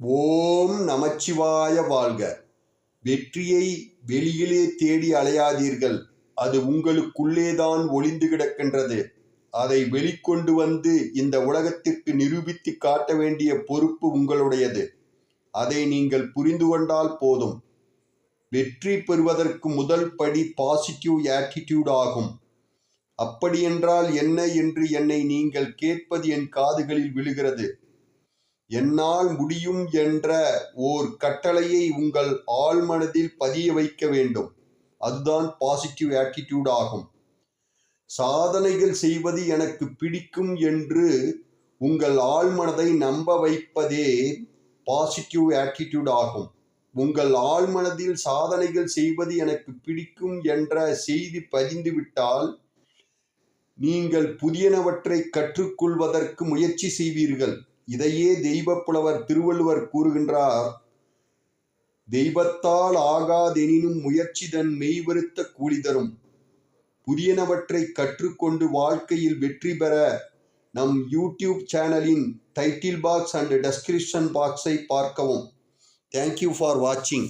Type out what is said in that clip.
ஓம் நமச்சிவாய வாழ்க. வெற்றியை வெளியிலே தேடி அலையாதீர்கள். அது உங்களுக்குள்ளேதான் ஒளிந்து கிடக்கின்றது. அதை வெளிக்கொண்டு வந்து இந்த உலகத்திற்கு நிரூபித்து காட்ட வேண்டிய பொறுப்பு உங்களுடையது. அதை நீங்கள் புரிந்து கொண்டால் போதும். வெற்றி பெறுவதற்கு முதல் படி பாசிட்டிவ் ஆட்டிடியூட் ஆகும். அப்படியென்றால் என்ன என்று என்னை நீங்கள் கேட்பது என் காதுகளில் விழுகிறது. என்னால் முடியும் என்ற ஓர் கட்டளையை உங்கள் ஆழ்மனதில் பதிய வைக்க வேண்டும். அதுதான் பாசிட்டிவ் ஆட்டிடியூட் ஆகும். சாதனைகள் செய்வது எனக்கு பிடிக்கும் என்று உங்கள் ஆழ்மனதை நம்ப வைப்பதே பாசிட்டிவ் ஆட்டிடியூட் ஆகும். உங்கள் ஆழ்மனதில் சாதனைகள் செய்வது எனக்கு பிடிக்கும் என்ற செய்தி பதிந்துவிட்டால் நீங்கள் புதியனவற்றை கற்றுக்கொள்வதற்கு முயற்சி செய்வீர்கள். இதையே தெய்வப் புலவர் திருவள்ளுவர் கூறுகின்றார் தெய்வத்தால் ஆகாதெனினும் முயற்சி தன் மெய்வருத்த கூலி தரும். புதியனவற்றை கற்றுக்கொண்டு வாழ்க்கையில் வெற்றி பெற நம் யூடியூப் சேனலின் டைட்டில் பாக்ஸ் அண்ட் டெஸ்கிரிப்ஷன் பாக்ஸை பார்க்கவும். தேங்க்யூ ஃபார் வாட்சிங்